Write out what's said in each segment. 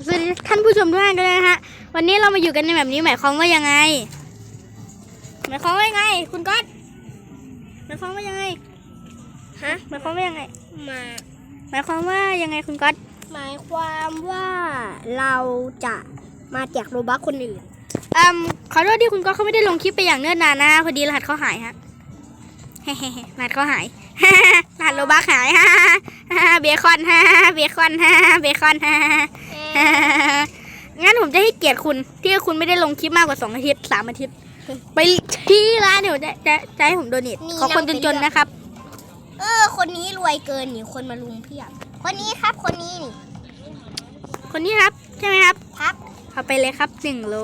บสวัสดีท่านผู้ชมทุกท่านกันเลยนะฮะ วันนี้เรามาอยู่กันในแบบนี้หมายความว่ายังไง หมายความว่ายังไง คุณก๊อตหมายความว่ายังไง ฮะ หมายความว่ายังไง มา หมายความว่ายังไงคุณก๊อต หมายความว่าเราจะมาแจกโรบัคคนอื่นอืมขอโทษที่คุณก๊อตเขาไม่ได้ลงคลิปไปอย่างเนิ่นนานนะพอดีรหัสเขาหายฮะเฮ้ๆรหัสเขาหายรหัสโลบักหายเบคอนเบคอนเบคอน งั้นผมจะให้เกียรติคุณที่คุณไม่ได้ลงคลิปมากกว่าสองอาทิตย์สามอาทิตย์ ไปที่ร้านเดี๋ยวจะจะจะให้ผมโดเนทนี่ขอคนเราไปจนเลือกๆนะครับ เออ คนนี้รวยเกินนี่คนมาลุมเพียบ คนนี้ครับคนนี้นี่ คนนี้ครับใช่ไหมครับ ครับเอาไปเลยครับหนึ่งโล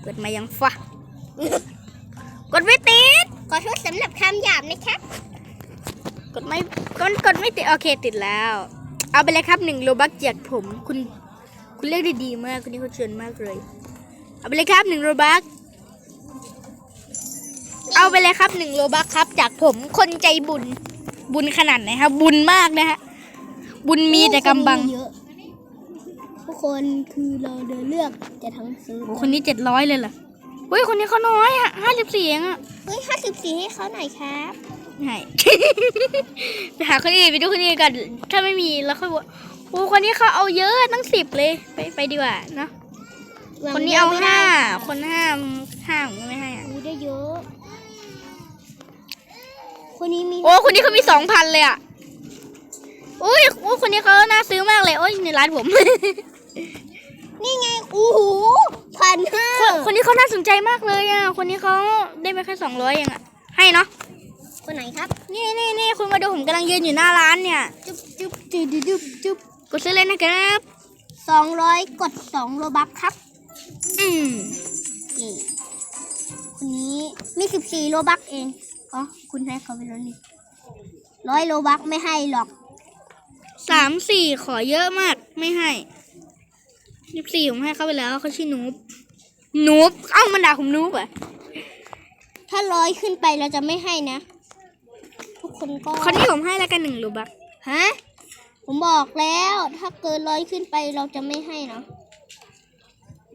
เปิดมายังฟ้ากดไม่ติด ขอโทษสำหรับคำหยาบนะครับ กดไม่กดกดไม่ติด โอเคติดแล้ว เอาไปเลยครับหนึ่งโลบักจากผม คุณ คุณเลือกได้ดีมากคุณนี่เขาเชิญมากเลย เอาไปเลยครับหนึ่งโลบักเอาไปเลยครับหนึ่งโลบักครับ จากผมคนใจบุญบุญขนาดไหนครับบุญมากนะฮะบุญมีแต่กำบังเยอะทุกคนคือเราเดินเลือกจะทั้งซื้อโอ้คนนี้เจ็ดร้อยเลยเหรอเฮ้ยคนนี้เขาน้อยอะห้าสิบสี่เองอะเฮ้ยห้าสิบสี่ให้เขาหน่อยครับ ใช่ไปหาคนอื่นไปดูคนอื่นกัน ถ้าไม่มีแล้วค่อยว่าโอ้คนนี้เขาเอาเยอะตั้งสิบเลย ไปไปดีกว่าเนาะคนนี้เอาไม่ได้ห้าค่ะคนห้าห้าผมไม่ให้อะมีได้เยอะ คนนี้มี โอ้คนนี้เขามีสองพันเลยอะโอ้ยโอ้คนนี้เขาน่าซื้อมากเลย โอ้ยในร้านผม นี่ไงโอ้โหพันห้าคนคนนี้เขาน่าสนใจมากเลยอะ คนนี้เขาได้ไปแค่สองร้อยเองอะ ให้เนาะ คนไหนครับ นี่นี่นี่คุณมาดูผมกำลังยืนอยู่หน้าร้านเนี่ยจุ๊บจุ๊บจุ๊บจุ๊บจุ๊บกดซื้อเลยนะครับสองร้อยกดสองโลบัคครับ อืมนี่คนนี้มีสิบสี่โลบัคเองอ๋อคุณให้เขาไปแล้วนี่ร้อยโลบัคไม่ให้หรอกสามสี่ขอเยอะมากไม่ให้ยี่สี่ผมให้เขาไปแล้วเขาชื่อนูบนูบเอ้ามันด่าผมนูบอะถ้าร้อยขึ้นไปเราจะไม่ให้นะทุก คนก็คนนี้ผมให้แล้วกันหนึ่งรูบักฮะ ผมบอกแล้ว ถ้าเกินร้อยขึ้นไปเราจะไม่ให้นะ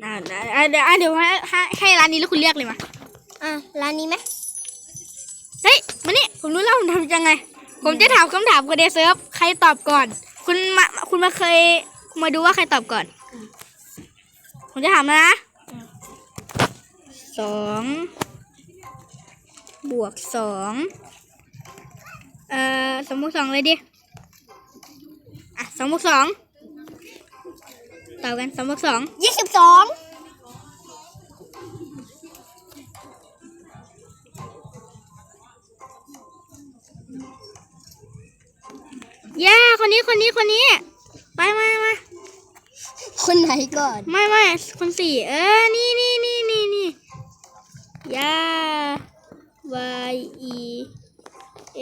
อ่าอ่าเดี๋ยวอ่าเดี๋ยวให้ให้ให้ร้านนี้แล้วคุณเรียกเลยมาอะร้านนี้ไหมเฮ้ยมานี่ผมรู้แล้วผมทำยังไง ผมจะถามคำถามกับเดเซิร์ฟใครตอบก่อน คุณมาคุณมาเคยมาดูว่าใครตอบก่อน ผมจะถามนะสองบวกสอง เอ่อสองบวกสองเลยดิ อะสองบวกสองตอบกันสองบวกสองยี่สิบสองย่าคนนี้คนนี้คนนี้ ไปมามาคนไหนก่อน ไม่ไม่คนสี่เออ นี่นี่นี่นี่นี่ยา y e s ย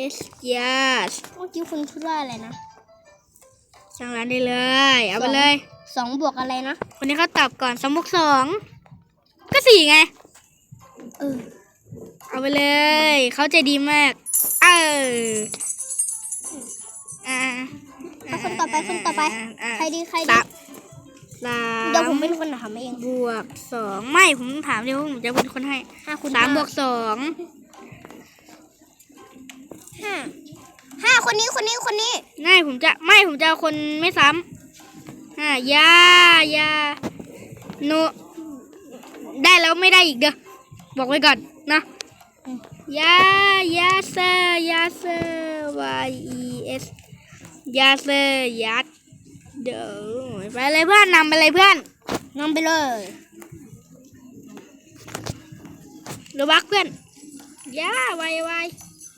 าสเมื่อกี้คุณพูดว่าอะไรนะสั่งร้านได้เลย เอาไปเลยสองบวกอะไรนะ คนนี้เขาตอบก่อนสองบวกสองก็สี่ไง เออ เอาไปเลย เขาใจดีมาก เอออ่าเอาคนต่อไปคนต่อไปอ่าใครดีใครสาดีมสามเดี๋ยวผมเป็นคนถามเอง บวกสองไม่ผมถามเดี๋ยวผมจะเป็นคนให้ห้าคุณสามห้บวกสอง ห้าห้าคนนี้คนนี้คนนี้ไม่ผมจะไม่ผมจะเอาคนไม่ซ้ำอ่ายายาโนได้แล้วไม่ได้อีกเด้อบอกไว้ก่อนนะยายาเซยาเซอร์ y e s ยาเซยัดเดี๋ยวไปเลยเพื่อนนำไปเลยเพื่อนนำไปเลยเดี๋ยวบักเพื่อนยาไวไว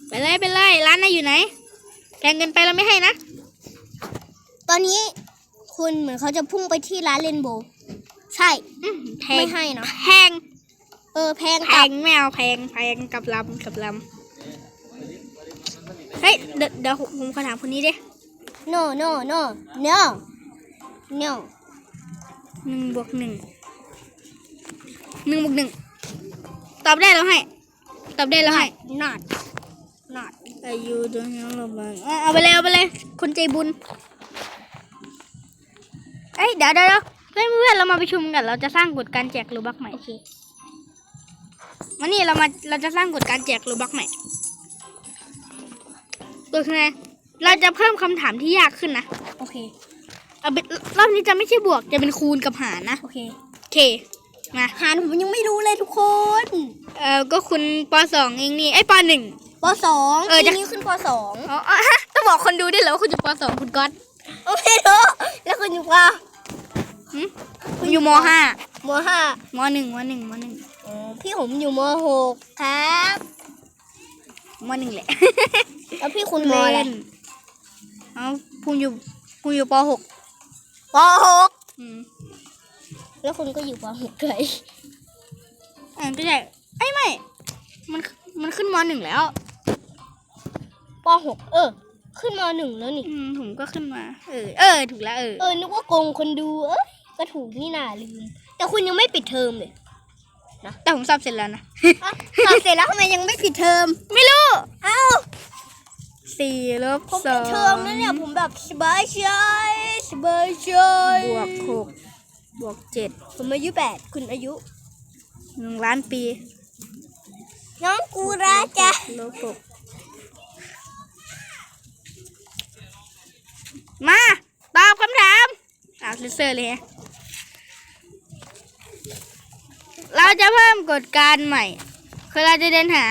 ไปเลยไปเลยร้านไหนอยู่ไหนแพงเกินไปเราไม่ให้นะ ตอนนี้คุณเหมือนเขาจะพุ่งไปที่ร้านเรนโบว์ใช่อื้อแพงไม่ให้นะแพงเออแพงแพกับงไม่เอาแพงแพงกับลำกับลำเฮ้ยเดี๋ยวเดี๋ยวผมผมขอถามคนนี้ดิ no no no no no หนึ่งบวกหนึ่งหนึ่งบวกหนึ่งตอบได้แล้วให้ ตอบได้แล้วให้ not not อายุตัวนี้เราบ้างเอาไปเลยเอาไปเลยคนใจบุญเอ้ยเดี๋ยวเดี๋ยวเดี๋ยวเพื่อนเพื่อนเรามาประชุมกัน เราจะสร้างกฎการแจกโลบักใหม่โอเคมานี่เรามาเราจะสร้างกฎการแจกโลบักใหม่ตัวคือไงเราจะเพิ่มคำถามที่ยากขึ้นนะโอเคเอาเป็นรอบนี้จะไม่ใช่บวกจะเป็นคูณกับหารนะโอเคโอเคมาหารผมยังไม่รู้เลยทุกคนเออก็คุณปสองเองนี่ไอ้ยปหนึ่ง ปสองเออปีจะนี้ขึ้นปสองอ๋ออ๋อฮะต้องบอกคนดูด้วยเหรอว่าคุณอยู่ปสองคุณก๊อตโอเคเนาะแล้วคุณอยู่ปะหึคุณอยู่มห้ามห้ามหนึ่งมหนึ่งมหนึ่งอ๋อพี่ผมอยู่มหกครับมหนึ่งแหละ แล้วพี่คุณมอะไรเล่นเอาคุณอยู่คุณอยู่ปหกปหกอืมแล้วคุณก็อยู่ปหกเลยอ่าก็ใช่ไอ้ยไม่ มันมันขึ้นมหนึ่งแล้ว ปหกเออ ขึ้นมหนึ่งแล้วนี่ อืมผมก็ขึ้นมา เออ เออ ถูกแล้วเออ เออ นึกว่าโกงคนดู เอ้ยก็ถูกนี่น่าลืม แต่คุณยังไม่ปิดเทอมเลยแต่ผมสอบเสร็จแล้วนะ อะสอบเสร็จแล้วทำไมยังไม่ปิดเทอม ไม่รู้ เอ้า สี่ลบผมสปิอดงเทอมแล้วเนี่ย ผมแบบสบายใจสบายใจบวกหกบวกเจ็ดผมอายุแปดคุณอายุ หนึ่งล้านปี น้องกูราจ้ะลบหก มา ตอบคำถามอ่าเซอร์เลยฮะเราจะเพิ่มกฎการใหม่ คือเราจะเดินหา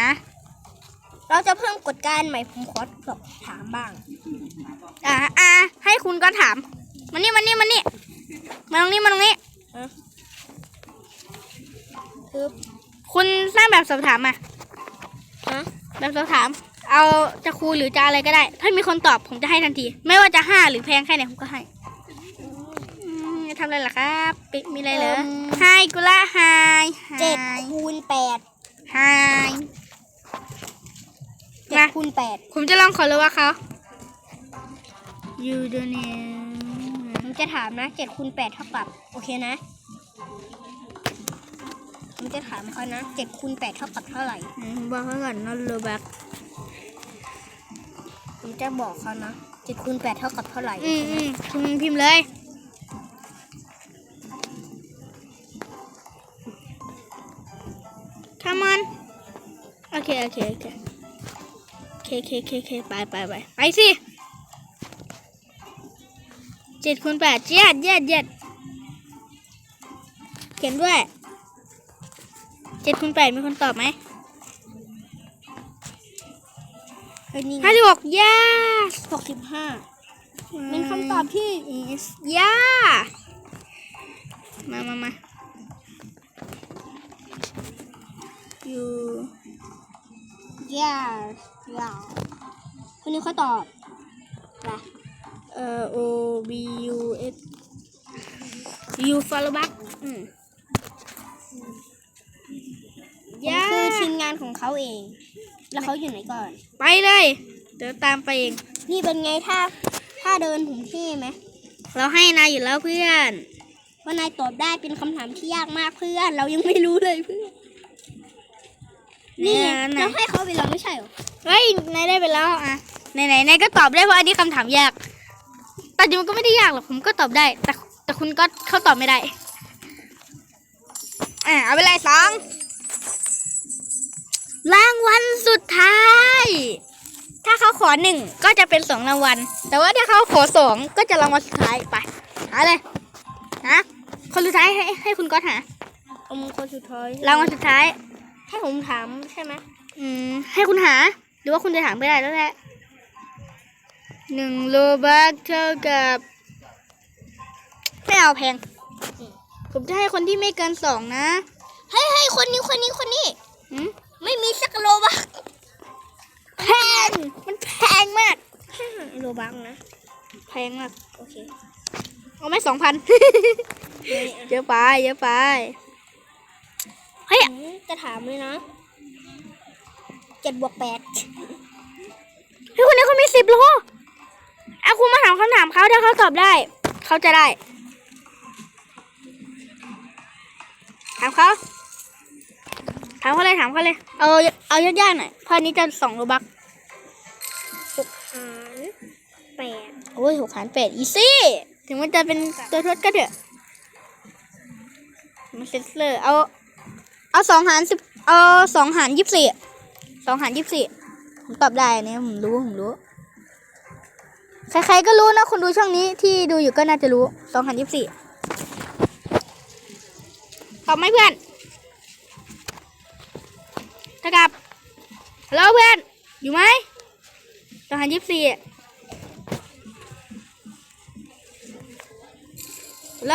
เราจะเพิ่มกฎการใหม่ผมขอสอบถามบ้าง อ่าอ่าให้คุณก็ถาม มานี่มานี่มานี่มาตรงนี้มาตรงนี้คือคุณสร้างแบบสอบถามมาฮะแบบสอบถาม เอาจะครูหรือจะอะไรก็ได้ ถ้ามีคนตอบผมจะให้ทันที ไม่ว่าจะห้าหรือแพงแค่ไหนผมก็ให้อืมทำอะไรล่ะครับปิมีอะไรเหรอไฮกุละไฮเจ็ดคูณแปดไฮเจ็ดมาคูณแปดผมจะลองขอรู้ว่าเขายูโดเนียผมจะถามนะเจ็ดคูณแปดเท่ากับ โอเคนะผมจะถามเขานะเจ็ดคูณแปดเท่ากับเท่าไหร่ผมบอกเขาก่อนนอนโลบักผม จะบอกเขานะเจ็ดคูณแปดเท่ากับเท่าไหร่อืมอืมคุณพิมพ์เลย Come on โอเคโอเคโอเคเคเคเคเคไปไปไปไปสิเจ็ดคูณแปดเจ็ดเจ็ดเจ็ดเขียนด้วยเจ็ดคูณแปดมีคนตอบไหม นี่ไงห้าสิบหกย่าหกสิบห้าเป็นคำตอบที่ is ย่ามามามา you ยาววาวคนนี้เขาตอบนะเอ่อ o b u s you follow back อืมผมย่าคือทีมงานของเขาเอง แล้วเขาอยู่ไหนก่อนไปเลย เดี๋ยวตามไปเอง นี่เป็นไงถ้า ถ้าเดินผมเท่ไหม เราให้นายอยู่แล้วเพื่อนว่านายตอบได้เป็นคำถามที่ยากมากเพื่อน เรายังไม่รู้เลยเพื่อน นี่ไงไหนเราให้เขาไปแล้วไม่ใช่เหรอ เฮ้ยนายได้ไปแล้วอะไหนไหนนายก็ตอบได้เพราะอันนี้คำถามยาก แต่จริงมันก็ไม่ได้ยากหรอกผมก็ตอบได้ แต่แต่คุณก็เขาตอบไม่ได้ อะเอาไปเลยสอง รางวัลสุดท้าย ถ้าเขาขอหนึ่งก็จะเป็นสองรางวัล แต่ว่าถ้าเขาขอสองก็จะรางวัลสุดท้ายไปหาเลยหาคนสุดท้ายให้ให้คุณก็หาเอามือคนสุดท้ายรางวัลสุดท้าย ให้ผมถามใช่ไหมอืมให้คุณหา หรือว่าคุณจะถามไม่ได้แล้วแหละหนึ่งโลบักเท่ากับไม่เอาแพง ผมจะให้คนที่ไม่เกินสองนะ ให้ให้คนนี้คนนี้คนนี้ หืมไม่มีสักโลบักแพงมันแพงมากโลบักนะแพงมากโอเคเอาไม่สองพันเยอะไปเยอะไปเฮ้ยผมจะถามเลยนะเจ็ดบวกแปดเฮ้ยคนนี้เขามีสิบโลเอาคุณมาถามคำถามเขาถ้าเขาตอบได้ เขาจะได้ถามเขา ถามเขาเลยถามเขาเลย เอาเอายากๆหน่อยเพราะอันนี้จะสองโลบักหกหารแปดโอ้ยหกหารแปดอีซี่ ถึงมันจะเป็นตัวทดก็เถอะมันเซนเซอร์เอาเอาสองหารสิบเอาสองหารยี่สิบสี่สองหารยี่สิบสี่ผมตอบได้อันนี้ผมรู้ผมรู้ใครๆก็รู้นะคนดูช่องนี้ที่ดูอยู่ก็น่าจะรู้สองหารยี่สิบสี่ตอบไหมเพื่อน ตะกับฮัลโหลเพื่อน อยู่ไหมสองหารยี่สิบสี่ฮัลโหล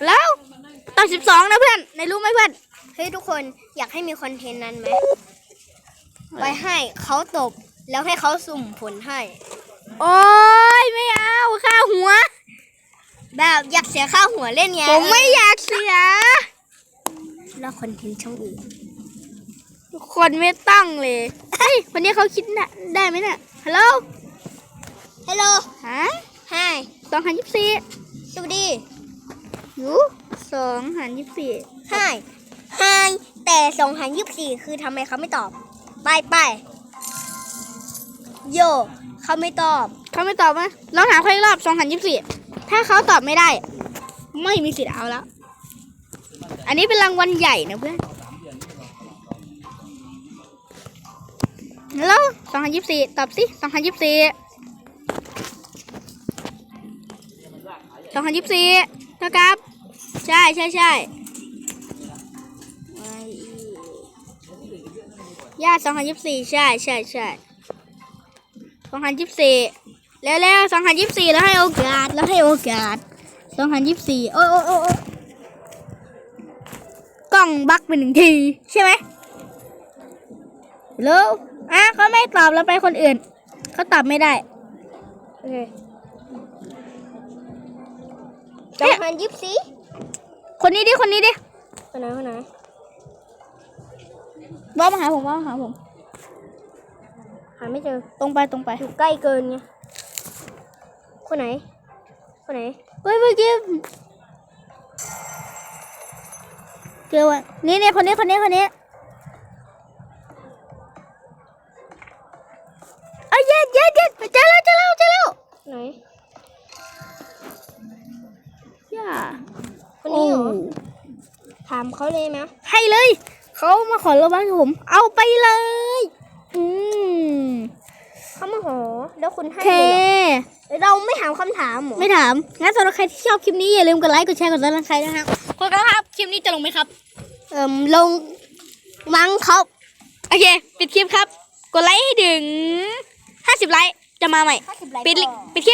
ฮัลโหลตอบสิบสองนะเพื่อน ในรู้ไหมเพื่อน เฮ้ยทุกคนอยากให้มีคอนเทนต์นั้นไหมไว้ให้เขาตบแล้วให้เขาสุ่มผลให้ โอ้ยไม่เอาค่าหัว แบบอยากเสียค่าหัวเล่นไงผมไม่อยากเสียแล้วคอนเทนต์ช่องอื่นทุก คนไม่ต้องเลยเฮ้ยคนนี้เขาคิดนะได้ไหมเนี่ยฮัลโหล ฮัลโหลฮะไฮสองหันยี่สิบสี่สวัสดีอยู่สองหันยี่สิบสี่ไฮไฮแต่สองหันยี่สิบสี่คือทำไมเขาไม่ตอบ ไปไปโยเขาไม่ตอบ เขาไม่ตอบมั้ยลองถามเขาอีกรอบสองหันยี่สิบสี่ถ้าเขาตอบไม่ได้ ไม่มีสิทธิ์เอาแล้ว อันนี้เป็นรางวัลใหญ่นะเพื่อน แล้วสองหันยี่สิบสี่ตอบสิสองหันยี่สิบสี่สองหันยี่สิบสี่เท่ากับ ใช่ใช่ใช่ย่าสองหันยี่สิบสี่ใช่ใช่ใช่สองหันยี่สิบสี่แล้วแล้วสองหันยี่สิบสี่แล้วให้โอกาสแล้วให้โอกาสสองหันยี่สิบสี่โอ้โอ้โอ้โอ้กล้องบักไปหนึ่งที ใช่ไหมแล้ว อะเขาไม่ตอบแล้วไปคนอื่น เขาตอบไม่ได้ โอเคสองหันยี่สิบสี่คนนี้ดิ คนนี้ดิ คนไหนคนไหนว่ามาหาผมว่ามาหาผม หาไม่เจอ ตรงไปตรงไป อยู่ใกล้เกินไง คนไหน คนไหนเฮ้ยเมื่อกี้เจอว่ะนี่นี่คนนี้คนนี้คนนี้ เขาเลยไหมให้เลย เขามาขอเราบ้างกับผม เอาไปเลย อืมเขามาหอแล้วคุณโอให้เคเลยเหรอเราไม่ถามคำถามเหรอไม่ถาม งั้นสำหรับใครที่ชอบคลิปนี้อย่าลืมกดไลค์ กดแชร์ กดซับสไครต์นะครับขอบคุณครับ คลิปนี้จะลงไหมครับ เอ่มลงมั้งครับ โอเค ปิดคลิปครับ กดไลค์ให้ถึง 50 ไลค์ จะมาใหม่50ไลค์ปิดพอปิดคลิป